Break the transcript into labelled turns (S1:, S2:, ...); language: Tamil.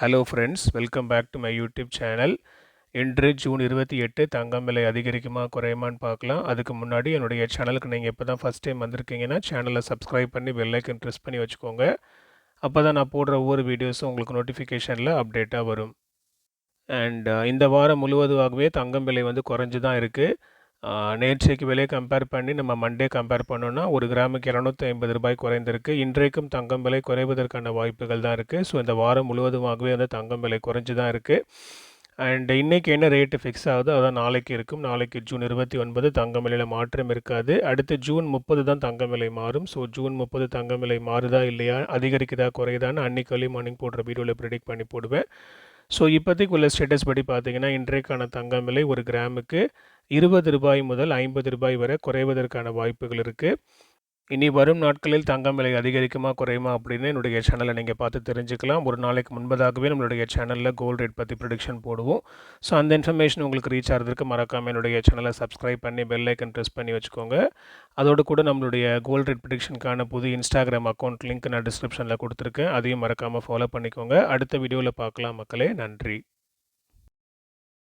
S1: Hello friends welcome back to my YouTube channel இன்று ஜூன் இருபத்தி எட்டு தங்கம் விலை அதிகரிக்குமா குறையுமான்னு பார்க்கலாம். அதுக்கு முன்னாடி என்னுடைய சேனலுக்கு நீங்கள் இப்போ தான் ஃபஸ்ட் டைம் வந்திருக்கீங்கன்னா சேனலை சப்ஸ்கிரைப் பண்ணி பெல்லைக்கன் ப்ரெஸ் பண்ணி வச்சுக்கோங்க. அப்போ தான் நான் போடுற ஒவ்வொரு வீடியோஸும் உங்களுக்கு நோட்டிஃபிகேஷனில் அப்டேட்டாக வரும். அண்ட் இந்த வாரம் முழுவதுமாகவே தங்கம் விலை வந்து குறைஞ்சி தான் இருக்குது நேற்றைக்கு விலையை கம்பேர் பண்ணி நம்ம மண்டே கம்பேர் பண்ணோன்னா ஒரு கிராமுக்கு இரநூத்தி ஐம்பது ரூபாய் குறைந்திருக்கு. இன்றைக்கும் தங்கம் விலை குறைவதற்கான வாய்ப்புகள் தான் இருக்குது ஸோ இந்த வாரம் முழுவதுமாகவே வந்து தங்கம் விலை குறைஞ்சு தான் இருக்குது அண்ட் இன்றைக்கி என்ன ரேட்டு ஃபிக்ஸ் ஆகுதோ அதான் நாளைக்கு இருக்கும். நாளைக்கு ஜூன் இருபத்தி ஒன்பது தங்கம் விலையில் மாற்றம் இருக்காது. அடுத்து ஜூன் முப்பது தான் தங்கம் விலை மாறும். ஸோ ஜூன் முப்பது தங்கம் விலை மாறுதா இல்லையா? அதிகரிக்குதா குறையுதான்னு அன்னைக்கு வழி மார்னிங் போடுற வீடியோவில் ப்ரிடிக்ட் பண்ணி போடுவேன். ஸோ இப்போதைக்கு உள்ள ஸ்டேட்டஸ் படி பார்த்தீங்கன்னா இன்றைக்கான தங்கம் விலை ஒரு கிராமுக்கு இருபது ரூபாய் முதல் ஐம்பது ரூபாய் வரை குறைவதற்கான வாய்ப்புகள் இருக்குது இனி வரும் நாட்களில் தங்கம் விலை அதிகரிக்குமா குறையுமா அப்படின்னு என்னுடைய சேனலை நீங்கள் பார்த்து தெரிஞ்சுக்கலாம். ஒரு நாளைக்கு முன்பதாகவே நம்மளுடைய சேனலில் கோல்டு ரேட் பற்றி ப்ரொடிக்ஷன் போடுவோம். ஸோ அந்த இன்ஃபர்மேஷன் உங்களுக்கு ரீச் ஆகிறதுக்கு மறக்காமல் என்னுடைய சேனலை சப்ஸ்கிரைப் பண்ணி பெல் ஐக்கன் ப்ரெஸ் பண்ணி வச்சுக்கோங்க. அதோடு கூட நம்மளுடைய கோல்டு ரேட் ப்ரொடிக்ஷனுக்கான புது இன்ஸ்டாகிராம் அக்கௌண்ட் லிங்க் நான் டிஸ்கிரிப்ஷனில் கொடுத்துருக்கேன். அதையும் மறக்காமல் ஃபாலோ பண்ணிக்கோங்க. அடுத்த வீடியோவில் பார்க்கலாம் மக்களே. நன்றி.